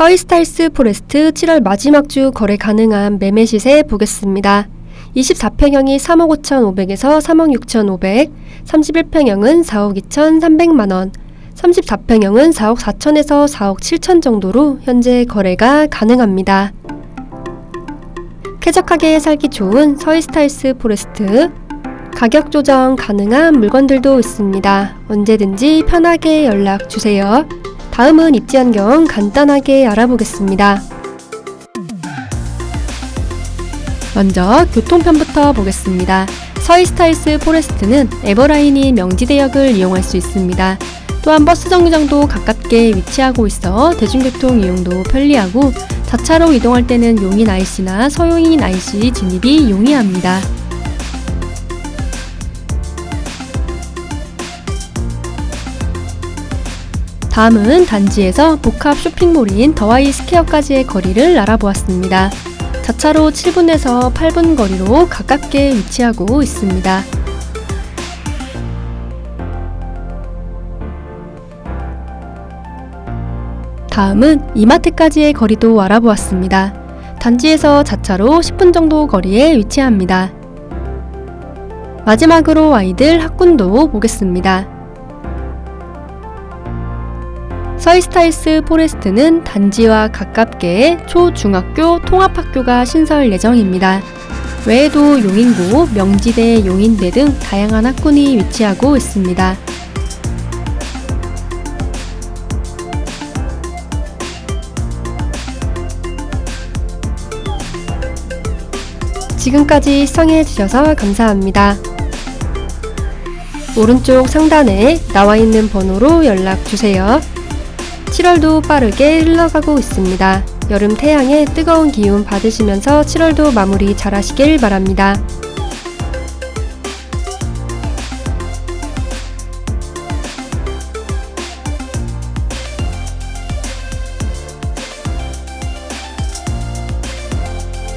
서이스타일스 포레스트 7월 마지막 주 거래 가능한 매매 시세 보겠습니다. 24평형이 3억 5,500에서 3억 6,500, 31평형은 4억 2,300만 원, 34평형은 4억 4천에서 4억 7천 정도로 현재 거래가 가능합니다. 쾌적하게 살기 좋은 서이스타일스 포레스트 가격 조정 가능한 물건들도 있습니다. 언제든지 편하게 연락 주세요. 다음은 입지 환경 간단하게 알아보겠습니다. 먼저 교통편부터 보겠습니다. 서이스타일스 포레스트는 에버라인이 명지대역을 이용할 수 있습니다. 또한 버스 정류장도 가깝게 위치하고 있어 대중교통 이용도 편리하고 자차로 이동할 때는 용인 IC나 서용인 IC 진입이 용이합니다. 다음은 단지에서 복합 쇼핑몰인 더와이 스퀘어까지의 거리를 알아보았습니다. 자차로 7분에서 8분 거리로 가깝게 위치하고 있습니다. 다음은 이마트까지의 거리도 알아보았습니다. 단지에서 자차로 10분 정도 거리에 위치합니다. 마지막으로 아이들 학군도 보겠습니다. 서이스타일스 포레스트는 단지와 가깝게 초중학교 통합학교가 신설 예정입니다. 외에도 용인고, 명지대, 용인대 등 다양한 학군이 위치하고 있습니다. 지금까지 시청해주셔서 감사합니다. 오른쪽 상단에 나와 있는 번호로 연락주세요. 7월도 빠르게 흘러가고 있습니다. 여름 태양의 뜨거운 기운 받으시면서 7월도 마무리 잘 하시길 바랍니다.